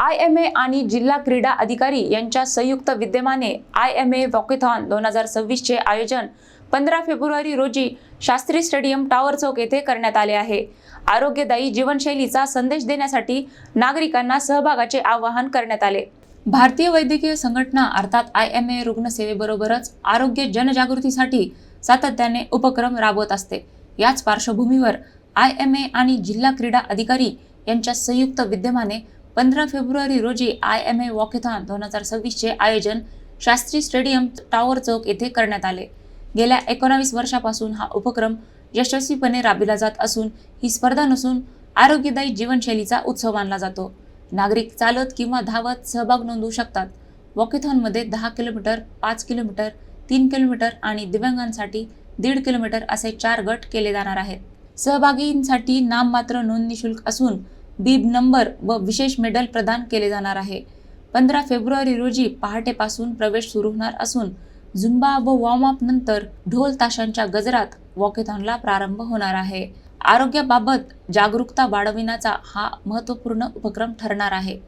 I M A आणि जिल्हा क्रीडा अधिकारी यांच्या संयुक्त विद्यमाने आय एम ए वॉकेथॉन दोन हजार सव्वीसचे आयोजन पंधरा फेब्रुवारी रोजी शास्त्री स्टेडियम टॉवर चौक येथे करण्यात आले आहे. आरोग्यदायी जीवनशैलीचा संदेश देण्यासाठी नागरिकांना सहभागाचे आवाहन करण्यात आले. भारतीय वैद्यकीय संघटना अर्थात आय एम ए रुग्णसेवेबरोबरच आरोग्य जनजागृतीसाठी सातत्याने उपक्रम राबवत असते. याच पार्श्वभूमीवर आय एम ए आणि जिल्हा क्रीडा अधिकारी यांच्या संयुक्त विद्यमाने पंधरा फेब्रुवारी रोजी आय एम ए वॉकेथॉन दोन हजार सव्वीसचे आयोजन शास्त्री स्टेडियम टॉवर चौक येथे करण्यात आले. गेल्या एकोणावीस वर्षापासून हा उपक्रम यशस्वीपणे राबविला जात असून ही स्पर्धा नसून आरोग्यदायी जीवनशैलीचा उत्सव मानला जातो. नागरिक चालत किंवा धावत सहभाग नोंदवू शकतात. वॉकेथॉनमध्ये दहा किलोमीटर पाच किलोमीटर तीन किलोमीटर आणि दिव्यांगांसाठी दीड किलोमीटर असे चार गट केले जाणार आहेत. सहभागींसाठी नाममात्र नोंदणी शुल्क असून बीब नंबर व विशेष मेडल प्रदान केले जाणार आहे. पंधरा फेब्रुवारी रोजी पहाटेपासून प्रवेश सुरू होणार असून झुंबा व वॉर्मअप नंतर ढोल ताशांच्या गजरात वॉकेथॉनला प्रारंभ होणार आहे. आरोग्याबाबत जागरूकता वाढविण्याचा हा महत्त्वपूर्ण उपक्रम ठरणार आहे.